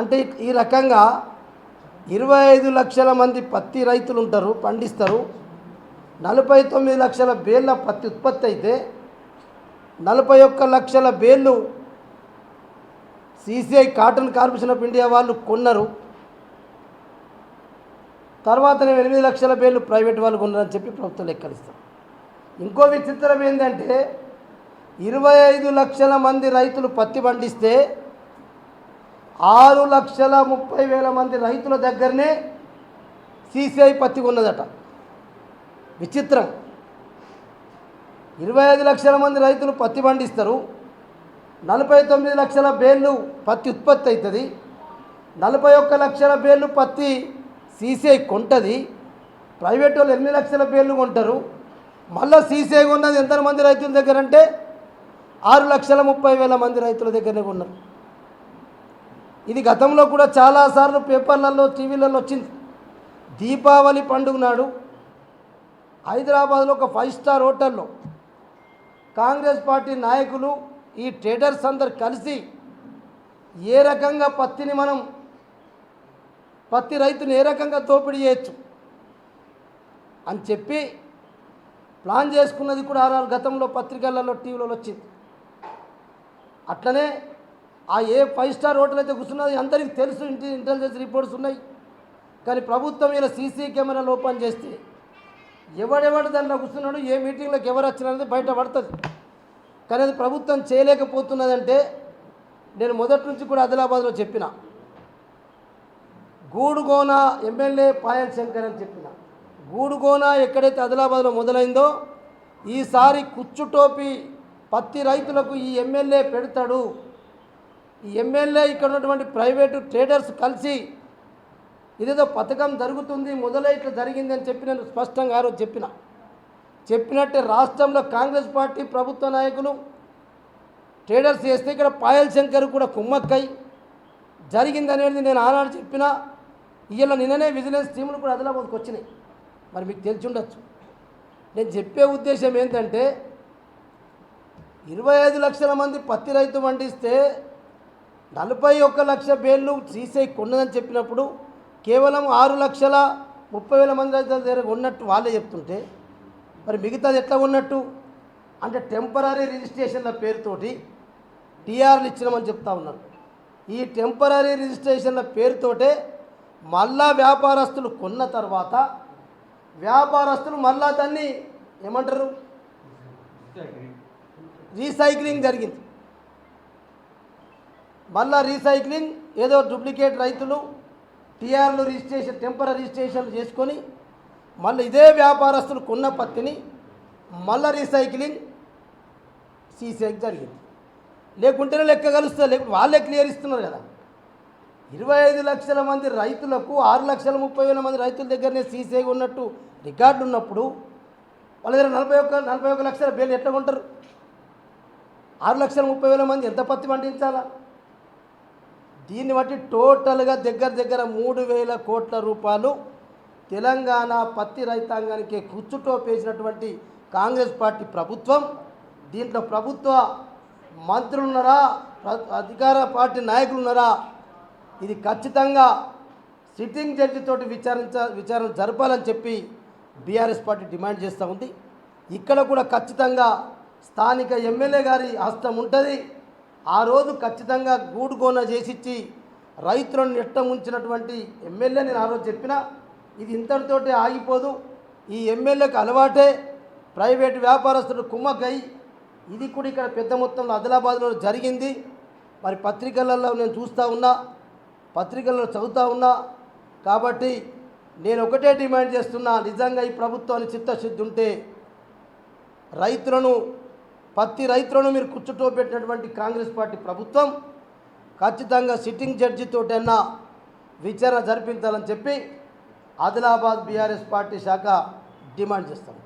అంటే ఈ రకంగా ఇరవై ఐదు లక్షల మంది పత్తి రైతులు ఉంటారు పండిస్తారు. నలభై తొమ్మిది లక్షల బేళ్ళ పత్తి ఉత్పత్తి అయితే నలభై ఒక్క లక్షల బేళ్ళు CCI cotton corporation of India వాళ్ళు కొన్నారు. తర్వాత నేను ఎనిమిది లక్షల బేళ్ళు ప్రైవేట్ వాళ్ళు కొన్నారని చెప్పి ప్రభుత్వం లెక్కలిస్తాం ఇంకో విచిత్రం ఏంటంటే ఇరవై ఐదు లక్షల మంది రైతులు పత్తి పండిస్తే ఆరు లక్షల ముప్పై వేల మంది రైతుల దగ్గరనే సీసీఐ పత్తి ఉన్నదట విచిత్రం. ఇరవై ఐదు లక్షల మంది రైతులు పత్తి పండిస్తారు. నలభై తొమ్మిది లక్షల బేళ్ళు పత్తి ఉత్పత్తి అవుతుంది నలభై ఒక్క లక్షల బేళ్ళు పత్తి సీసీఐ కొంటుంది. ప్రైవేట్ వాళ్ళు ఎనిమిది లక్షల బేళ్ళు కొంటారు. మళ్ళీ సీసీఐ ఉన్నది ఎంతమంది రైతుల దగ్గర అంటే ఆరు లక్షల ముప్పై వేల మంది రైతుల దగ్గరనే కొన్నారు. ఇది గతంలో కూడా చాలాసార్లు పేపర్లలో టీవీలలో వచ్చింది. దీపావళి పండుగ నాడు హైదరాబాద్లో ఒక ఫైవ్ స్టార్ హోటల్లో కాంగ్రెస్ పార్టీ నాయకులు ఈ ట్రేడర్స్ అందరు కలిసి ఏ రకంగా పత్తిని మనం పత్తి రైతుని ఏ రకంగా దోపిడీ చేయొచ్చు అని చెప్పి ప్లాన్ చేసుకున్నది కూడా ఆరు గతంలో పత్రికలలో టీవీలలో వచ్చింది. అట్లనే ఆ ఏ ఫైవ్ స్టార్ హోటల్ అయితే కూర్చున్నది? అందరికీ తెలుసు ఇంటి ఇంటెలిజెన్స్ రిపోర్ట్స్ ఉన్నాయి. కానీ ప్రభుత్వం ఇలా సీసీ కెమెరాలు ఓపెన్ చేస్తే ఎవడెవడు దాంట్లో కూర్చున్నాడు ఏ మీటింగ్లోకి ఎవరు వచ్చినది బయట పడుతుంది. కానీ అది ప్రభుత్వం చేయలేకపోతున్నదంటే నేను మొదటి నుంచి కూడా ఆదిలాబాద్లో చెప్పిన. గూడుగోన ఎమ్మెల్యే పాయల్ శంకర్ అని చెప్పిన. గూడుగోన ఎక్కడైతే ఆదిలాబాద్లో మొదలైందో ఈసారి కుచ్చుటోపి పత్తి రైతులకు ఈ ఎమ్మెల్యే పెడతాడు. ఎమ్మెల్యే ఇక్కడ ఉన్నటువంటి ప్రైవేటు ట్రేడర్స్ కలిసి ఇదేదో పథకం జరుగుతుంది మొదలై ఇట్లా జరిగింది అని చెప్పి నేను స్పష్టంగా ఆ చెప్పిన. చెప్పినట్టే రాష్ట్రంలో కాంగ్రెస్ పార్టీ ప్రభుత్వ నాయకులు ట్రేడర్స్ చేస్తే ఇక్కడ పాయల్ శంకర్ కూడా కుమ్మక్కై జరిగింది అనేది నేను ఆనాడు చెప్పిన. ఇవాళ నిన్ననే విజిలెన్స్ టీములు కూడా ఆదిలాబాద్కి వచ్చినాయి. మరి మీకు తెలిసి ఉండొచ్చు. నేను చెప్పే ఉద్దేశం ఏంటంటే ఇరవై ఐదు లక్షల మంది పత్తి రైతు పండిస్తే నలభై ఒక్క లక్ష బేళ్ళు సీసీఐ కొన్నదని చెప్పినప్పుడు కేవలం ఆరు లక్షల ముప్పై వేల మంది రైతుల దగ్గర ఉన్నట్టు వాళ్ళే చెప్తుంటే మరి మిగతాది ఎట్లా ఉన్నట్టు అంటే టెంపరీ రిజిస్ట్రేషన్ల పేరుతోటి టీఆర్లు ఇచ్చినామని చెప్తా ఉన్నారు ఈ టెంపరీ రిజిస్ట్రేషన్ల పేరుతోటే మళ్ళా వ్యాపారస్తులు కొన్న తర్వాత వ్యాపారస్తులు మళ్ళా దాన్ని ఏమంటారు? రీసైక్లింగ్ జరిగింది. మళ్ళా రీసైక్లింగ్ ఏదో డూప్లికేట్ రైతులు టీఆర్లు రిజిస్ట్రేషన్ టెంపరీ రిజిస్ట్రేషన్లు చేసుకొని మళ్ళీ ఇదే వ్యాపారస్తులు కొన్న పత్తిని మళ్ళా రీసైక్లింగ్ సీసీఐకి జరిగింది. లేకుంటేనే లెక్క కలుస్తుంది లేకుంటే వాళ్ళే క్లియర్ ఇస్తున్నారు కదా. ఇరవై ఐదు లక్షల మంది రైతులకు ఆరు లక్షల ముప్పై వేల మంది రైతుల దగ్గరనే సీసీఐ ఉన్నట్టు రికార్డు ఉన్నప్పుడు వాళ్ళ దగ్గర నలభై ఒక్క నలభై ఒక్క లక్షల బేలు ఎట్లా కొంటారు? ఆరు లక్షల ముప్పై వేల మంది ఎంత పత్తి పండించాలా? దీన్ని బట్టి టోటల్గా దగ్గర దగ్గర మూడు వేల కోట్ల రూపాయలు తెలంగాణ పత్తి రైతాంగానికి కుచ్చుటోపేసినటువంటి కాంగ్రెస్ పార్టీ ప్రభుత్వం. దీంట్లో ప్రభుత్వ మంత్రులున్నారా? ప్ర- అధికార పార్టీ నాయకులున్నారా? ఇది ఖచ్చితంగా సిట్టింగ్ జడ్జితోటి విచారించ విచారణ జరపాలని చెప్పి బీఆర్ఎస్ పార్టీ డిమాండ్ చేస్తూ ఉంది. ఇక్కడ కూడా ఖచ్చితంగా స్థానిక ఎమ్మెల్యే గారి హస్తం ఉంటుంది. ఆ రోజు ఖచ్చితంగా గూడుగోన చేసిచ్చి రైతులను నెట్ట ఉంచినటువంటి ఎమ్మెల్యే నేను ఆ రోజు చెప్పిన ఇది ఇంతటితోటే ఆగిపోదు. ఈ ఎమ్మెల్యేకి అలవాటే ప్రైవేట్ వ్యాపారస్తుడు కుమ్మకై ఇది కూడా ఇక్కడ పెద్ద మొత్తంలో ఆదిలాబాద్లో జరిగింది. మరి పత్రికలలో నేను చూస్తూ ఉన్నా పత్రికల్లో చదువుతూ ఉన్నా. కాబట్టి నేను ఒకటే డిమాండ్ చేస్తున్నా నిజంగా ఈ ప్రభుత్వానికి చిత్తశుద్ధి ఉంటే రైతులను పత్తి రైతులను మీరు కుచ్చుటో పెట్టినటువంటి కాంగ్రెస్ పార్టీ ప్రభుత్వం ఖచ్చితంగా సిట్టింగ్ జడ్జితోటైనా విచారణ జరిపించాలని చెప్పి ఆదిలాబాద్ బీఆర్ఎస్ పార్టీ శాఖ డిమాండ్ చేస్తాం